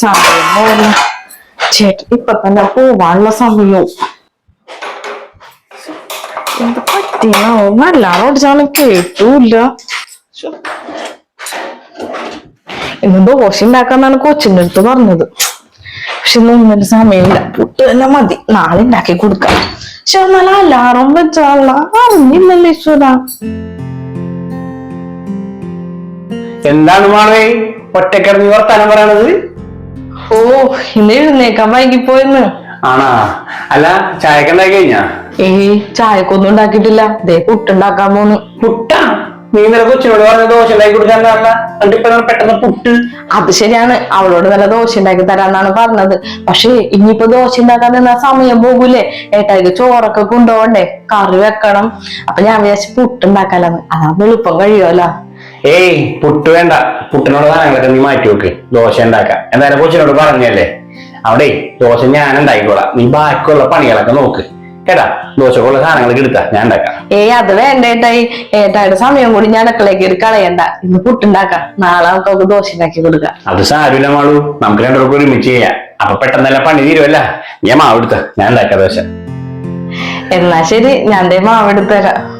സമയം. പോലെ ചേട്ടൻ ഇപ്പൊ തന്നെ പോവാനുള്ള സമയവും. എന്ത് പറ്റിയോ നല്ലോണം ഓടിച്ചാലും കേട്ടൂല്ല. ഇന്ന് ദോശ ഉണ്ടാക്കാന്നാണ് കൊച്ചിന്റെ അടുത്ത് പറഞ്ഞത്. പക്ഷെ ഇന്ന് സമയമില്ല. പുട്ട് തന്നെ മതി. നാളെ ഉണ്ടാക്കി കൊടുക്കാം. പക്ഷെ എന്നാൽ അലാറം വെച്ചാള അറിഞ്ഞില്ലല്ലോ ഈശ്വര. എന്താണ് മാളേ? ഒറ്റക്കിടന്ന് വർത്താനം പറയണത്? ഓ ഇന്ന് എഴുന്നേക്കാൻ വൈകിപ്പോയെന്ന്. ആണാ? അല്ല ചായക്ക് ഉണ്ടാക്കി കഴിഞ്ഞാ? ഏ ചായക്കൊന്നും ഉണ്ടാക്കിയിട്ടില്ല. ദേ പുട്ടുണ്ടാക്കാൻ പോന്നു. പുട്ട? നീ ഇന്നലെ കൊച്ചിനോട് പറഞ്ഞ ദോശ ഉണ്ടാക്കി നിങ്ങൾ പെട്ടെന്ന് പുട്ട്? അത് ശരിയാണ്. അവളോട് നല്ല ദോശ ഉണ്ടാക്കി തരാന്നാണ് പറഞ്ഞത്. പക്ഷേ ഇനിയിപ്പോ ദോശ ഉണ്ടാക്കാൻ നിന്നാ സമയം പോകൂലേ? ഏട്ടായിക്ക് ചോറൊക്കെ കൊണ്ടുപോകണ്ടേ? കറി വെക്കണം. അപ്പൊ ഞാൻ വിചാരിച്ചു പുട്ടുണ്ടാക്കാലെന്ന്. അതാ എളുപ്പം കഴിയുമല്ലോ. ഏയ് പുട്ട് വേണ്ട. പുട്ടിനോട് സാധനങ്ങളൊക്കെ നീ മാറ്റി വെക്ക്. ദോശ ഉണ്ടാക്കാം. എന്തായാലും കൊച്ചിനോട് പറഞ്ഞല്ലേ? അവിടെ ദോശ ഞാൻ ഉണ്ടാക്കിക്കോളാം. നീ ബാക്കിയുള്ള പണികളൊക്കെ നോക്ക്. കേട്ടാ? ദോശക്കുള്ള സാധനങ്ങളൊക്കെ എടുത്താ. ഞാൻ ഉണ്ടാക്കാം. ഏയ് അത് വേണ്ട ഏട്ടായി. ഏട്ടായുടെ സമയം കൂടി ഞാൻ അടുക്കളയ്ക്ക് എടുത്ത് കളയണ്ട. ഇന്ന് പുട്ടുണ്ടാക്കാം നാളെ നമുക്ക് ദോശ ഉണ്ടാക്കി കൊടുക്കാം. അത് സാരമില്ല മാളു. നമുക്ക് രണ്ടുപേർക്കും ഒരുമിച്ച് ചെയ്യാം. അപ്പൊ പെട്ടെന്നല്ല പണി തീരുമല്ല ഞാൻ മാവ് എടുത്ത. ഞാൻ ഉണ്ടാക്കാം ദോശ. എന്നാ ശരി. ഞാൻ മാവ് മാവെടുത്ത് തരാം.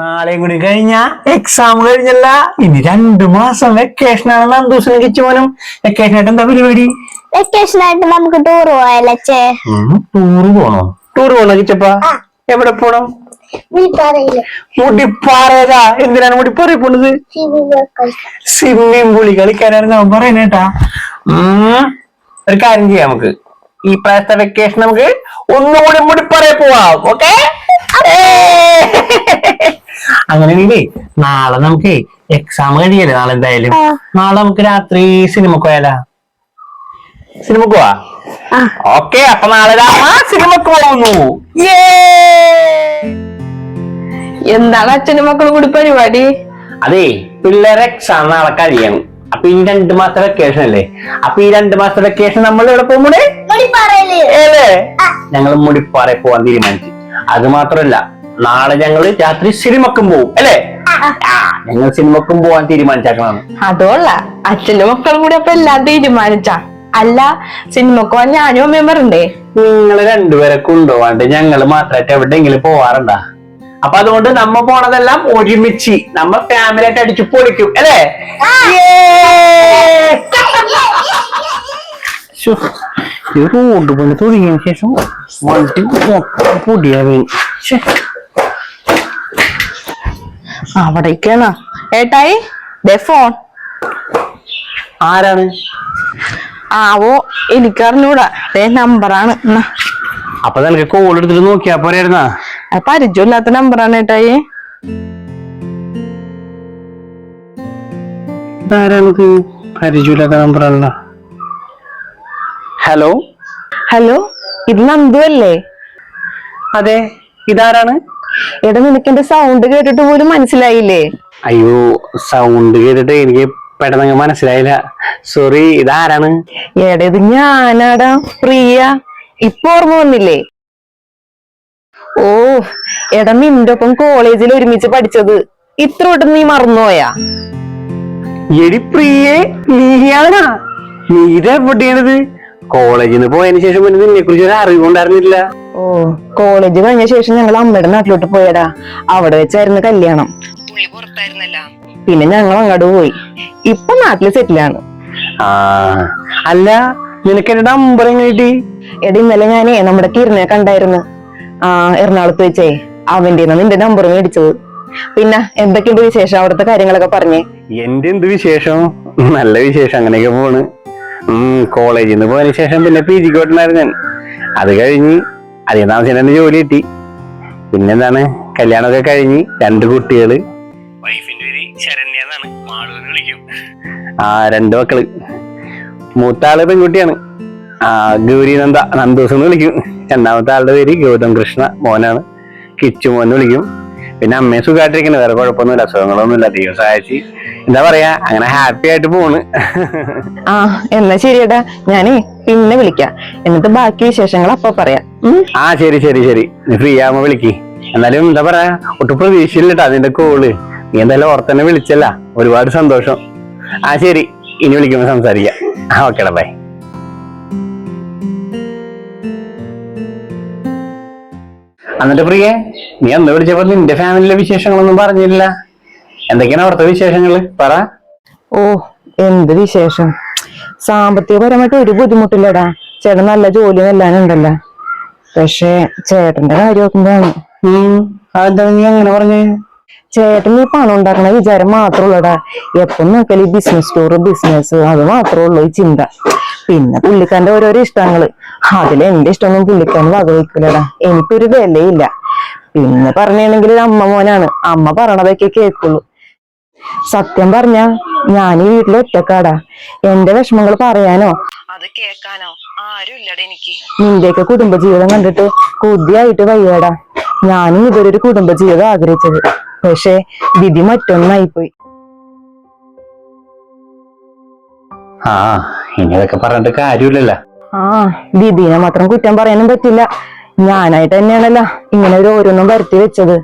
നാളെയും കൂടി കഴിഞ്ഞ എക്സാം കഴിഞ്ഞല്ല. ഇനി രണ്ടു മാസം വെക്കേഷൻ ആണ് നന്ദൂസിനെ കിച്ചുമോനും വെക്കേഷൻ ആയിട്ട് എന്താ പരിപാടി? വെക്കേഷൻ ആയിട്ട് നമുക്ക് ടൂർ പോയാലേ ടൂർ പോണോ? ടൂർ പോണോ കിച്ചപ്പാ? എവിടെ പോണം? മുടിപ്പാറേതാ? എന്തിനാണ് മുടിപ്പാറ പോണത്? സ്വിമ്മിംഗ് പൂളി കളിക്കാനാണ് ഞാൻ പറയുന്നേട്ടാ കേട്ടാ. ഒരു കാര്യം ചെയ്യാം നമുക്ക്. ഈ പ്രാവശ്യത്തെ വെക്കേഷൻ നമുക്ക് ഒന്നുകൂടി മുടിപ്പാറ പോവാം ഓക്കെ അങ്ങനെയാണെങ്കിലേ നാളെ നമുക്ക് എക്സാം കഴിയല്ലേ നാളെ എന്തായാലും? നാളെ നമുക്ക് രാത്രി സിനിമക്ക് പോയാലാ? സിനിമക്ക് പോവാ? ഓക്കെ അപ്പൊ നാളെ സിനിമ സിനിമക്ക് പോകുന്നു. എന്താണ് അച്ഛനും മക്കളും കൂടി പരിപാടി? അതെ പിള്ളേരെ എക്സാം നാളെ കഴിയണം. അപ്പൊ ഈ രണ്ടു മാസത്തെ വെക്കേഷൻ അല്ലേ? അപ്പൊ ഈ രണ്ടു മാസത്തെ വെക്കേഷൻ നമ്മൾ എവിടെ പോകുമ്പോഴേ ഞങ്ങൾ മുടിപ്പാറ പോവാൻ തീരുമാനിച്ചു. അത് മാത്രമല്ല നാളെ ഞങ്ങൾ രാത്രി സിനിമക്കും പോവും അല്ലേ? ഞങ്ങൾ സിനിമക്കും പോവാൻ തീരുമാനിച്ചേക്കണം. അതുകൊള്ള അച്ഛന്റെ മക്കളും കൂടി അപ്പൊ എല്ലാം തീരുമാനിച്ച. അല്ല സിനിമക്ക് പോവാൻ ഞാനും അമ്മയും പറണ്ടേ നിങ്ങൾ രണ്ടുപേരെ ഉണ്ടോണ്ട് ഞങ്ങൾ മാത്രമായിട്ട് എവിടെയെങ്കിലും പോവാറുണ്ടാ? അപ്പൊ അതുകൊണ്ട് നമ്മ പോണതെല്ലാം ഒരുമിച്ച്. നമ്മ ഫാമിലി ആയിട്ട് അടിച്ചു പൊളിക്കും അല്ലേ? റോഡ് പണി തുടങ്ങിയ ശേഷം വണ്ടി പൊടിയാവേ ശ്ശേ. അവിടേക്കാണ്. ഏട്ടായി ദേ ഫോൺ ആരാണ്? ആവോ എനിക്കറിഞ്ഞൂടാ. ദേ നമ്പറാണ്. അപ്പൊ നിനക്ക് കോൾ എടുത്തിട്ട് നോക്കിയാ പോരായിരുന്നാ പരിചയമില്ലാത്ത നമ്പറാണ് ഏട്ടായി. ഇതാരാണിത് പരിചയമില്ലാത്ത നമ്പറല്ല ഹലോ ഹലോ ഇത് നന്ദു അല്ലേ? അതെ ഇതാരാണ്? എടാ നിനക്ക് എന്റെ സൗണ്ട് കേട്ടിട്ട് പോലും മനസ്സിലായില്ലേ? അയ്യോ സൗണ്ട് കേട്ടിട്ട് എനിക്ക് പെട്ടെന്ന് മനസ്സിലായില്ല. സോറി ഇതാരാണ്? എടാ ഇത് ഞാനാടാ പ്രിയ. ഇപ്പൊ ഓർമ്മ വന്നില്ലേ? ഓ എടാ നിന്റെ ഒപ്പം കോളേജിൽ ഒരുമിച്ച് പഠിച്ചത്. ഇത്ര ഒട്ടും നീ മറന്നുപോയാ? എടി പ്രിയേ നീയാണാ നീ ഇതെവിടെയാണിത്? കോളേജിൽ നിന്ന് പോയതിനു ശേഷം പിന്നെ നിന്നെ കുറിച്ച് ഒരു അറിവുണ്ടായിരുന്നില്ല ഓ കോളേജ് കഴിഞ്ഞ ശേഷം ഞങ്ങൾ അമ്മയുടെ നാട്ടിലോട്ട് പോയടാ അവിടെ വെച്ചായിരുന്നു കല്യാണം. പിന്നെ ഞങ്ങൾ അങ്ങോട്ട് പോയി. ഇപ്പൊ നാട്ടിൽ സെറ്റിലാണ് ആ അല്ല നിനക്ക് എന്റെ നമ്പർ എങ്ങനെ കിട്ടി? എടാ ഇന്നലെ ഞാനേ നമ്മുടെ കിരണിനെ കണ്ടായിരുന്നു. ആ എറണാകുളത്ത് വെച്ചേ. അവന്റെ നിന്റെ നമ്പർ മേടിച്ചത്. പിന്നെ എന്തൊക്കെയുണ്ട് വിശേഷം അവിടുത്തെ കാര്യങ്ങളൊക്കെ പറഞ്ഞേ? എന്റെ എന്ത് വിശേഷം? നല്ല വിശേഷം അങ്ങനെയൊക്കെ പോണ്. ഉം കോളേജിൽ നിന്ന് പോയതിനു ശേഷം പിന്നെ പി ജിക്ക് പോയിട്ടുണ്ടായിരുന്നു ഞാൻ. അത് കഴിഞ്ഞ് അധികം താമസിച്ച് എന്റെ ജോലി കിട്ടി. പിന്നെന്താണ്? കല്യാണമൊക്കെ കഴിഞ്ഞ് രണ്ട് കുട്ടികൾ. വൈഫിന്റെ പേര് ശരണ്യ എന്നാണ്. മാളൂന്ന് വിളിക്കും. ആ രണ്ട് മക്കൾ. മൂത്ത ആൾ പെൺകുട്ടിയാണ്. ആ ഗൗരി നന്ദ നന്ദൂസ് എന്ന് വിളിക്കും. രണ്ടാമത്തെ ആളുടെ പേര് ഗൗതം കൃഷ്ണ മോനാണ്. കിച്ചു മോൻ എന്ന് വിളിക്കും. പിന്നെ അമ്മയെ സുഖമായിട്ടിരിക്കുന്നു വേറെ കുഴപ്പമൊന്നുമില്ല. അസുഖങ്ങളൊന്നുമില്ല. ദൈവം സഹായിച്ച്. എന്താ പറയാ? അങ്ങനെ ഹാപ്പി ആയിട്ട് പോണ്. ആ എന്നാ ശരിയേടാ. ഞാനേ പിന്നെ വിളിക്കാം. എന്നിട്ട് ബാക്കി വിശേഷങ്ങൾ അപ്പൊ പറയാം. ആ ശരി ശരി ശരി. നീ ഫ്രീ ആവുമ്പോ വിളിക്ക്. എന്നാലും എന്താ പറയാ ഒട്ടും പ്രതീക്ഷയില്ലട്ടാ നിന്റെ കോൾ നീ എന്തായാലും ഓർത്തന്നെ വിളിച്ചല്ല. ഒരുപാട് സന്തോഷം. ആ ശരി. ഇനി വിളിക്കുമ്പോ സംസാരിക്കാം. ആ ഓക്കേടാ ബൈ എന്നിട്ട് പ്രിയേ നീ അന്ന് വിളിച്ചപ്പോ നിന്റെ ഫാമിലിയിലെ വിശേഷങ്ങളൊന്നും പറഞ്ഞില്ല. എന്തൊക്കെയാണ് അവിടുത്തെ വിശേഷങ്ങൾ? പറ. ഓ എന്ത് വിശേഷം? സാമ്പത്തികപരമായിട്ട് ഒരു ബുദ്ധിമുട്ടില്ലടാ. ചേട്ടൻ നല്ല ജോലി നെല്ലാനും ഉണ്ടല്ലോ പക്ഷെ ചേട്ടന്റെ കാര്യം നോക്കുമ്പോഴാണ് അതെന്താ നീ അങ്ങനെ പറഞ്ഞേ? ചേട്ടൻ ഈ പണം ഉണ്ടാക്കണ വിചാരം മാത്രമേ ഉള്ളടാ എപ്പം നോക്കിയാലും ഈ ബിസിനസ് സ്റ്റോർ ബിസിനസ് അത് മാത്രമേ ഉള്ളൂ ഈ ചിന്ത. പിന്നെ പുള്ളിക്കാരന്റെ ഓരോരോ ഇഷ്ടങ്ങൾ. അതിൽ എന്റെ ഇഷ്ടമൊന്നും പുള്ളിക്കാരൻ വകവയ്ക്കില്ലടാ എനിക്കൊരു വിലയില്ല. പിന്നെ പറഞ്ഞാണെങ്കിൽ അമ്മ മോനാണ്. അമ്മ പറയണതൊക്കെ കേൾക്കുള്ളൂ. സത്യം പറഞ്ഞ ഞാൻ ഈ വീട്ടിൽ ഒറ്റക്കാടാ. എന്റെ വിഷമങ്ങൾ പറയാനോ? അത് കേൾക്കാനോ? ആരും ഇല്ലടാ എനിക്ക്. നിന്റെയൊക്കെ കുടുംബജീവിതം കണ്ടിട്ട് കൊതിയായിട്ട് വയ്യടാ. ഞാനും ഇതൊരു കുടുംബജീവിതം ആഗ്രഹിച്ചത്. പക്ഷെ വിധി മറ്റൊന്നായിപ്പോയി. ആ ഇനി അതൊക്കെ പറഞ്ഞിട്ട് കാര്യമില്ലല്ലോ. ആ വിധിനെ മാത്രം കുറ്റം പറയാനും പറ്റില്ല. ഞാനായിട്ട് തന്നെയാണല്ലോ ഇങ്ങനെ ഒരു ഓരോന്നും വരുത്തി വെച്ചത്.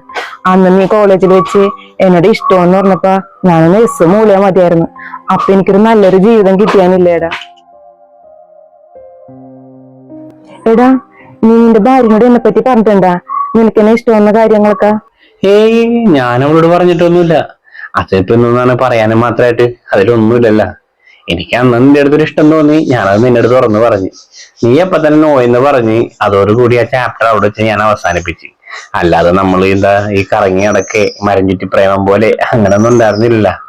അന്ന് നീ കോളേജിൽ വെച്ച് എന്നോട് ഇഷ്ടമെന്ന് പറഞ്ഞപ്പോ ഞാനൊന്ന് എസ് മൂളിയാ മതിയായിരുന്നു. അപ്പൊ എനിക്കൊരു നല്ലൊരു ജീവിതം കിട്ടിയാനില്ലേടാ. എടാ നീ നിന്റെ ഭാര്യനോട് എന്നെ പറ്റി പറഞ്ഞിട്ടുണ്ടാ? നിനക്ക് എന്നെ ഇഷ്ടമെന്ന കാര്യങ്ങളൊക്കെ? ഏയ് ഞാൻ അവളോട് പറഞ്ഞിട്ടൊന്നുമില്ല അച്ഛനൊന്നാണ് പറയാനും മാത്രമായിട്ട് അതിലൊന്നുമില്ലല്ല. എനിക്ക് അന്ന് നിന്റെ അടുത്തൊരു ഇഷ്ടം തോന്നി ഞാനത് നിന്റെ അടുത്ത് തുറന്നു പറഞ്ഞു. നീ അപ്പൊ തന്നെ നോയെന്ന് പറഞ്ഞ് അതോടുകൂടി ആ ചാപ്റ്റർ അവിടെ വെച്ച് ഞാൻ അവസാനിപ്പിച്ച്. അല്ലാതെ നമ്മൾ എന്താ ഈ കറങ്ങി അടക്കെ മരം ചുറ്റി പ്രേമം പോലെ അങ്ങനൊന്നും ഉണ്ടായിരുന്നില്ല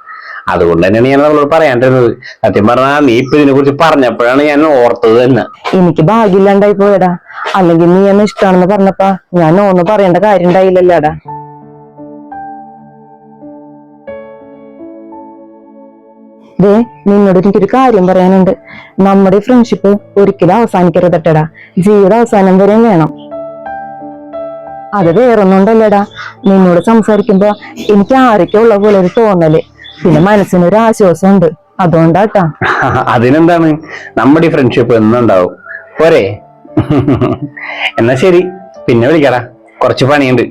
അതുകൊണ്ട് തന്നെയാണ് ഞാൻ അവളോട് പറയാണ്ടിരുന്നത് സത്യം പറഞ്ഞാൽ നീ ഇപ്പൊ ഇതിനെ കുറിച്ച് പറഞ്ഞപ്പോഴാണ് ഞാൻ ഓർത്തത് തന്നെ. എനിക്ക് ഭാഗ്യമില്ലാണ്ടായി പോയടാ. അല്ലെങ്കിൽ നീ എന്നെ ഇഷ്ടമാണെന്ന് പറഞ്ഞപ്പ ഞാൻ ഓന്ന് പറയേണ്ട കാര്യം ഉണ്ടായില്ലല്ലോടാ നിന്നോട് എനിക്കൊരു കാര്യം പറയാനുണ്ട്. നമ്മുടെ ഫ്രണ്ട്ഷിപ്പ് ഒരിക്കലും അവസാനിക്കരുതട്ടടാ. ജീവിത അവസാനം വരെയും വേണം. അത് വേറൊന്നുണ്ടല്ലേടാ. നിന്നോട് സംസാരിക്കുമ്പോ എനിക്ക് ആരൊക്കെ ഉള്ള പോലെ ഒരു തോന്നൽ. പിന്നെ മനസ്സിന് ഒരു ആശ്വാസം ഉണ്ട് അതുകൊണ്ടാട്ടാ. അതിനെന്താണ്? നമ്മുടെ ഈ ഫ്രണ്ട്ഷിപ്പ് എന്നുണ്ടാവും. പോരെ. എന്നാ ശരി. പിന്നെ വിളിക്കടാ. കുറച്ച് പണിയുണ്ട്.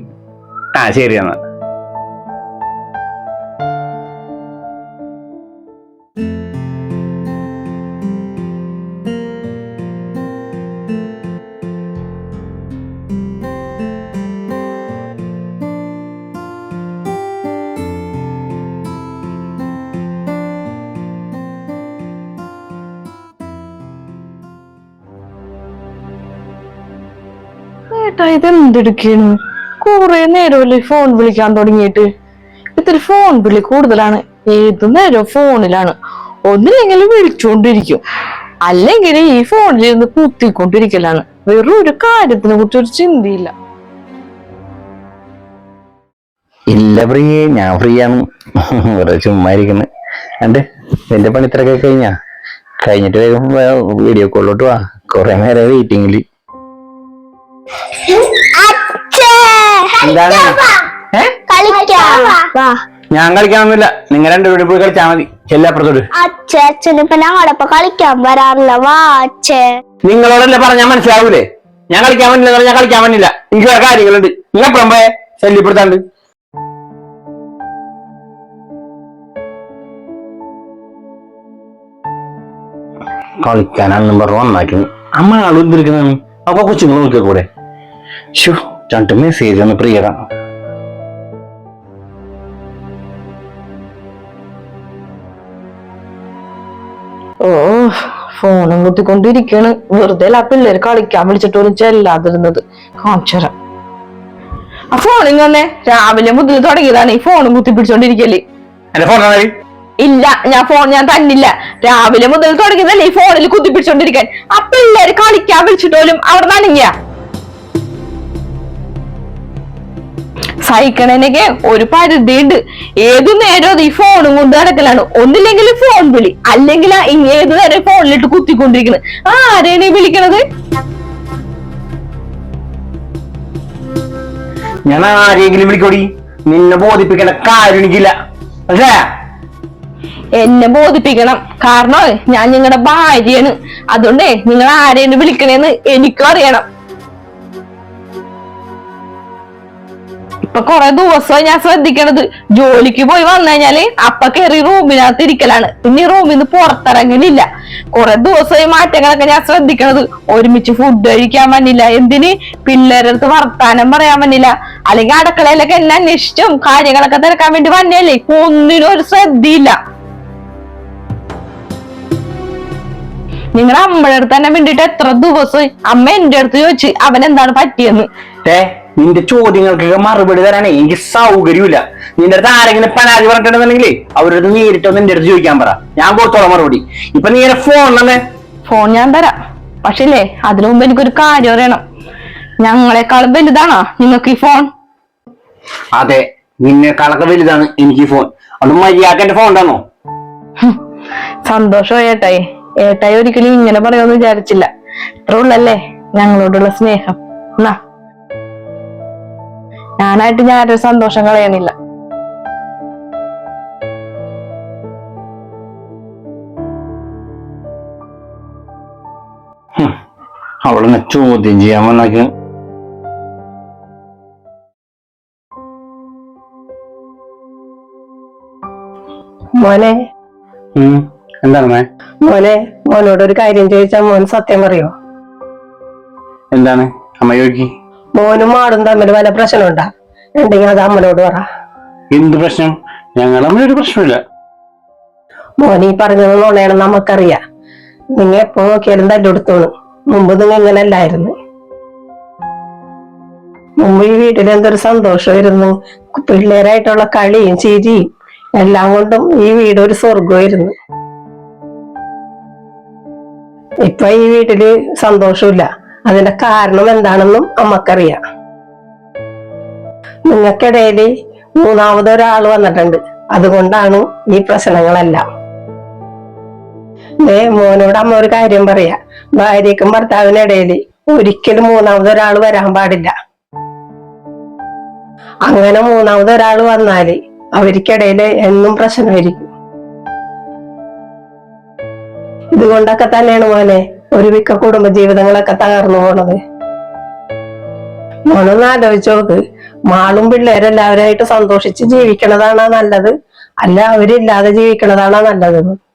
ആ ശരി എന്നാ. ഏട്ടാ ഇത് എന്തെടുക്കാണ് കുറെ നേരമല്ലേ ഫോൺ വിളിക്കാൻ തുടങ്ങിയിട്ട്. ഇത്തിരി ഫോൺ വിളി കൂടുതലാണ്. ഏത് നേരം ഫോണിലാണ് ഒന്നിനെങ്കിലും വിളിച്ചുകൊണ്ടിരിക്കും അല്ലെങ്കിൽ ഈ ഫോണിൽ ഇരുന്ന് കുത്തിക്കൊണ്ടിരിക്കലാണ്. വെറും ഒരു കാര്യത്തിനെ കുറിച്ച് ഒരു ചിന്തയില്ല. ഇല്ല പ്രിയേ ഞാൻ ഫ്രീ ആണ് ചുമ്മാ ഇരിക്കുന്നു. അണ്ട് പണി ഇത്രയൊക്കെ കഴിഞ്ഞാ? കഴിഞ്ഞിട്ട് വേഗം വീഡിയോ കോളിലോട്ട് വാ. കൊറേ നേരം വെയിറ്റിംഗിൽ എന്താണ്? ഞാൻ കളിക്കാനൊന്നുമില്ല നിങ്ങൾ രണ്ടുപേരും പോയി കളിച്ചാ മതി. ചെല്ലപ്പുറത്തോട്ട് അച്ഛേ അച്ഛൻ ഇപ്പൊ ഞങ്ങളൊപ്പൊ കളിക്കാൻ വരാറില്ല. വാ അച്ഛേ. നിങ്ങളോടല്ലേ പറഞ്ഞാൽ മനസ്സിലാവൂലേ? ഞാൻ കളിക്കാൻ പറ്റില്ല ഞാൻ കളിക്കാൻ പറ്റില്ല എനിക്ക് വേറെ കാര്യങ്ങളുണ്ട്. നിങ്ങൾ എപ്പോഴും പോയെ? ശല്യപ്പെടുത്താണ്ട് കളിക്കാനാണെന്നും പറഞ്ഞു വന്നാക്കി അമ്മ ആളും എന്തിരിക്കുന്നതാണ്? അപ്പൊ കൊച്ചുങ്ങൾ നോക്കിയാ കൂടെ. ഷോ രണ്ട് മെസ്സേജ് ഒന്ന് പ്രിയത ഓ ഫോണും കുത്തിക്കൊണ്ടിരിക്കാണ് വെറുതെ ആ പിള്ളേര് കളിക്കാൻ വിളിച്ചിട്ട് ഒരു ചെല്ലാതിരുന്നത്. കാണിച്ചറ ആ ഫോണിങ് തന്നെ രാവിലെ മുതൽ തുടങ്ങിയതാണ് ഈ ഫോണും കുത്തി പിടിച്ചോണ്ടിരിക്കൽ ഇല്ല ഞാൻ ഫോൺ ഞാൻ തന്നില്ല. രാവിലെ മുതൽ തുടങ്ങിയതല്ലേ ഈ ഫോണിൽ കുത്തിപ്പിടിച്ചോണ്ടിരിക്കാൻ. ആ പിള്ളേര് കളിക്കാൻ വിളിച്ചിട്ടോലും അവിടെ നനങ്ങിയ സഹിക്കണേനൊക്കെ ഒരു പരിധിയുണ്ട് ഏതു നേരം അത് ഈ ഫോണും കൊണ്ട് നടക്കലാണ്. ഒന്നില്ലെങ്കിൽ ഫോൺ വിളി. അല്ലെങ്കിൽ ഏത് നേരം ഫോണിലിട്ട് കുത്തിക്കൊണ്ടിരിക്കുന്നത് ആ ആരെയാണ് ഈ വിളിക്കണത്? ഞാൻ ആരെങ്കിലും വിളിക്കോടി? നിന്നെ ബോധിപ്പിക്കേണ്ട കാര്യം എനിക്കില്ല. പക്ഷേ എന്നെ ബോധിപ്പിക്കണം. കാരണം ഞാൻ നിങ്ങളുടെ ഭാര്യയാണ്. അതുകൊണ്ടേ നിങ്ങൾ ആരെയാണ് വിളിക്കണേന്ന് എനിക്കും അറിയണം. ഇപ്പൊ കൊറേ ദിവസമായി ഞാൻ ശ്രദ്ധിക്കണത്. ജോലിക്ക് പോയി വന്നു കഴിഞ്ഞാൽ അപ്പ കയറി റൂമിനകത്ത് ഇരിക്കലാണ്. പിന്നെ റൂമിൽ നിന്ന് പുറത്തിറങ്ങലില്ല കുറെ ദിവസമായി മാറ്റങ്ങളൊക്കെ ഞാൻ ശ്രദ്ധിക്കണത്. ഒരുമിച്ച് ഫുഡ് കഴിക്കാൻ പറ്റില്ല എന്തിന്? പിള്ളേരടുത്ത് വർത്താനം പറയാൻ പറ്റില്ല അല്ലെങ്കിൽ അടുക്കളയിലൊക്കെ എന്നെ അന്വേഷിച്ചും കാര്യങ്ങളൊക്കെ തിരക്കാൻ വേണ്ടി വന്നല്ലേ ഒന്നിനും ഒരു ശ്രദ്ധയില്ല. നിങ്ങളുടെ അമ്മയുടെ അടുത്ത് തന്നെ വേണ്ടിട്ട് എത്ര ദിവസം അമ്മ എന്റെ അടുത്ത് ചോദിച്ചു അവൻ എന്താണ് പറ്റിയെന്ന് നിന്റെ ചോദ്യങ്ങൾക്കൊക്കെ മറുപടി തരാനേ എനിക്ക് സൗകര്യമില്ല. നിന്റെ അടുത്ത് ആരെങ്കിലും പരാതി പറഞ്ഞിട്ടുണ്ടെന്നുണ്ടെങ്കിൽ അവരുടെ നേരിട്ട് നിന്റെ അടുത്ത് ചോദിക്കാൻ പറ. ഞാൻ കൊടുത്തോളാം മറുപടി. ഇപ്പൊ നീ ഫോൺ തന്നെ ഫോൺ ഞാൻ തരാം. പക്ഷേ അതിനു മുമ്പ് എനിക്കൊരു കാര്യം അറിയണം. ഞങ്ങളെക്കാളും വലുതാണോ നിങ്ങൾക്ക് ഈ ഫോൺ അതെ നിന്നെക്കാളൊക്കെ വലുതാണ് എനിക്ക് ഫോൺ അത് മര്യാദ എന്റെ ഫോൺ ഉണ്ടാണോ സന്തോഷം ഏട്ടായി. ഏട്ടായി ഒരിക്കലും ഇങ്ങനെ പറയുമെന്ന് വിചാരിച്ചില്ല. ഇത്ര ഉള്ളല്ലേ ഞങ്ങളോടുള്ള സ്നേഹം. എന്നാ ഞാനായിട്ട് ഞാൻ ഒരു സന്തോഷം കളയുന്നില്ല. അവളെന്നെ ചോദ്യം ചെയ്യാൻ വന്നാക്ക്. മോനെ. എന്താണ് മോനെ? മോനോട് ഒരു കാര്യം ചോദിച്ചാ മോൻ സത്യം പറയോ? എന്താണ്? അമ്മ ചോദിക്കി മോനും മാടും തമ്മിൽ വല്ല പ്രശ്നമുണ്ടാ? ഉണ്ടെങ്കിൽ അത് അമ്മനോട് പറ. എന്ത് പ്രശ്നം? ഞങ്ങൾ തമ്മിൽ ഒരു പ്രശ്നമില്ല. മോനെ ഈ പറഞ്ഞത് നുണയാണെന്ന് നമുക്കറിയാം. നിങ്ങൾ എപ്പോ നോക്കിയാലും തല്ലെടുത്തോളൂ മുമ്പ് നിങ്ങൾ ഇങ്ങനെ അല്ലായിരുന്നു മുമ്പ് ഈ വീട്ടിൽ എന്തൊരു സന്തോഷമായിരുന്നു. പിള്ളേരായിട്ടുള്ള കളിയും ചിരിയും എല്ലാം കൊണ്ടും ഈ വീട് ഒരു സ്വർഗമായിരുന്നു ഇപ്പൊ ഈ വീട്ടിൽ സന്തോഷമില്ല. അതിന്റെ കാരണം എന്താണെന്നും അമ്മക്കറിയാം. നിങ്ങൾക്കിടയിൽ മൂന്നാമതൊരാൾ വന്നിട്ടുണ്ട്. അതുകൊണ്ടാണ് ഈ പ്രശ്നങ്ങളെല്ലാം. മോനോട് അമ്മ ഒരു കാര്യം പറയാ. ഭാര്യക്കും ഭർത്താവിനിടയിൽ ഒരിക്കലും മൂന്നാമതൊരാൾ വരാൻ പാടില്ല. അങ്ങനെ മൂന്നാമതൊരാൾ വന്നാൽ അവർക്കിടയിൽ എന്നും പ്രശ്നമായിരിക്കും. ഇതുകൊണ്ടൊക്കെ തന്നെയാണ് മോനെ ഒരു മിക്ക കുടുംബ ജീവിതങ്ങളൊക്കെ തകർന്നു പോണത്. മോളൊന്ന് നോക്ക്. മാളും പിള്ളേരെല്ലാവരായിട്ട് സന്തോഷിച്ച് ജീവിക്കണതാണോ നല്ലത്? അല്ല അവരില്ലാതെ ജീവിക്കണതാണോ നല്ലത്?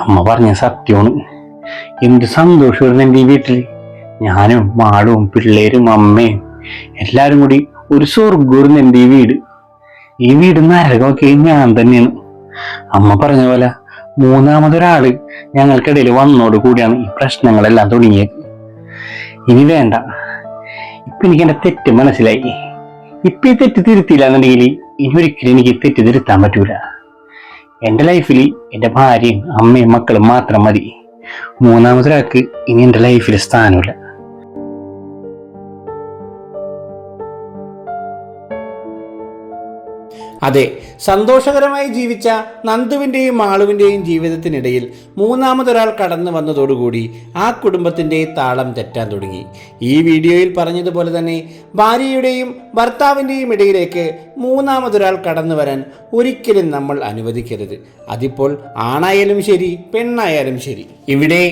അമ്മ പറഞ്ഞ സത്യമാണ്. എന്ത് സന്തോഷമായിരുന്നു എന്റെ ഈ വീട്ടിൽ ഞാനും മാളും പിള്ളേരും അമ്മയും എല്ലാരും കൂടി ഒരു സ്വർഗൂർന്ന് എന്റെ ഈ വീട്. ഈ വീട് നരകമൊക്കെ ഞാൻ തന്നെയാണ്. അമ്മ പറഞ്ഞ പോലെ മൂന്നാമതൊരാൾ ഞങ്ങൾക്കിടയിൽ വന്നോട് കൂടിയാണ് ഈ പ്രശ്നങ്ങളെല്ലാം തുടങ്ങിയത്. ഇനി വേണ്ട. ഇപ്പൊ എനിക്ക് എന്റെ തെറ്റ് മനസ്സിലായി. ഇപ്പൊ ഈ തെറ്റ് തിരുത്തിയില്ല എന്നുണ്ടെങ്കിൽ ഇനി ഒരിക്കലും എനിക്ക് തെറ്റ് തിരുത്താൻ പറ്റൂല. എന്റെ ലൈഫിൽ എന്റെ ഭാര്യയും അമ്മയും മക്കളും മാത്രം മതി. മൂന്നാമതൊരാൾക്ക് ഇനി എന്റെ ലൈഫിൽ സ്ഥാനമില്ല. അതെ സന്തോഷകരമായി ജീവിച്ച നന്ദുവിന്റെയും മാളുവിന്റെയും ജീവിതത്തിനിടയിൽ മൂന്നാമതൊരാൾ കടന്നു വന്നതോടുകൂടി ആ കുടുംബത്തിന്റെ താളം തെറ്റാൻ തുടങ്ങി. ഈ വീഡിയോയിൽ പറഞ്ഞതുപോലെ തന്നെ ഭാര്യയുടെയും ഭർത്താവിന്റെയും ഇടയിലേക്ക് മൂന്നാമതൊരാൾ കടന്നു വരാൻ ഒരിക്കലും നമ്മൾ അനുവദിക്കരുത്. അതിപ്പോൾ ആണായാലും ശരി പെണ്ണായാലും ശരി. ഇവിടെ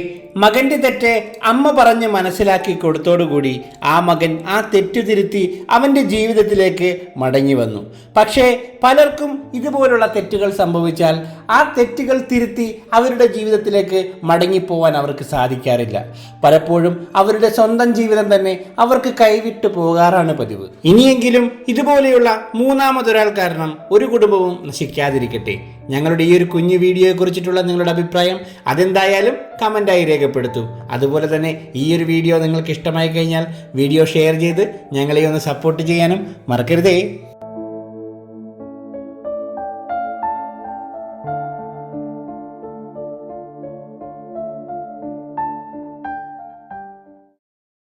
മകന്റെ തെറ്റ് അമ്മ പറഞ്ഞ് മനസ്സിലാക്കി കൊടുത്തോടുകൂടി ആ മകൻ ആ തെറ്റു തിരുത്തി അവന്റെ ജീവിതത്തിലേക്ക് മടങ്ങി വന്നു. പക്ഷേ പലർക്കും ഇതുപോലുള്ള തെറ്റുകൾ സംഭവിച്ചാൽ ആ തെറ്റുകൾ തിരുത്തി അവരുടെ ജീവിതത്തിലേക്ക് മടങ്ങിപ്പോവാൻ അവർക്ക് സാധിക്കാറില്ല. പലപ്പോഴും അവരുടെ സ്വന്തം ജീവിതം തന്നെ അവർക്ക് കൈവിട്ടു പോകാറാണ് പതിവ്. ഇനിയെങ്കിലും ഇതുപോലെയുള്ള മൂന്നാമതൊരാൾ കാരണം ഒരു കുടുംബവും നശിക്കാതിരിക്കട്ടെ. ഞങ്ങളുടെ ഈ ഒരു കുഞ്ഞു വീഡിയോയെ കുറിച്ചിട്ടുള്ള നിങ്ങളുടെ അഭിപ്രായം അതെന്തായാലും കമന്റായി രേഖപ്പെടുത്തൂ. അതുപോലെ തന്നെ ഈ ഒരു വീഡിയോ നിങ്ങൾക്ക് ഇഷ്ടമായി കഴിഞ്ഞാൽ വീഡിയോ ഷെയർ ചെയ്ത് ഞങ്ങളെ ഒന്ന് സപ്പോർട്ട് ചെയ്യാനും മറക്കരുതേ.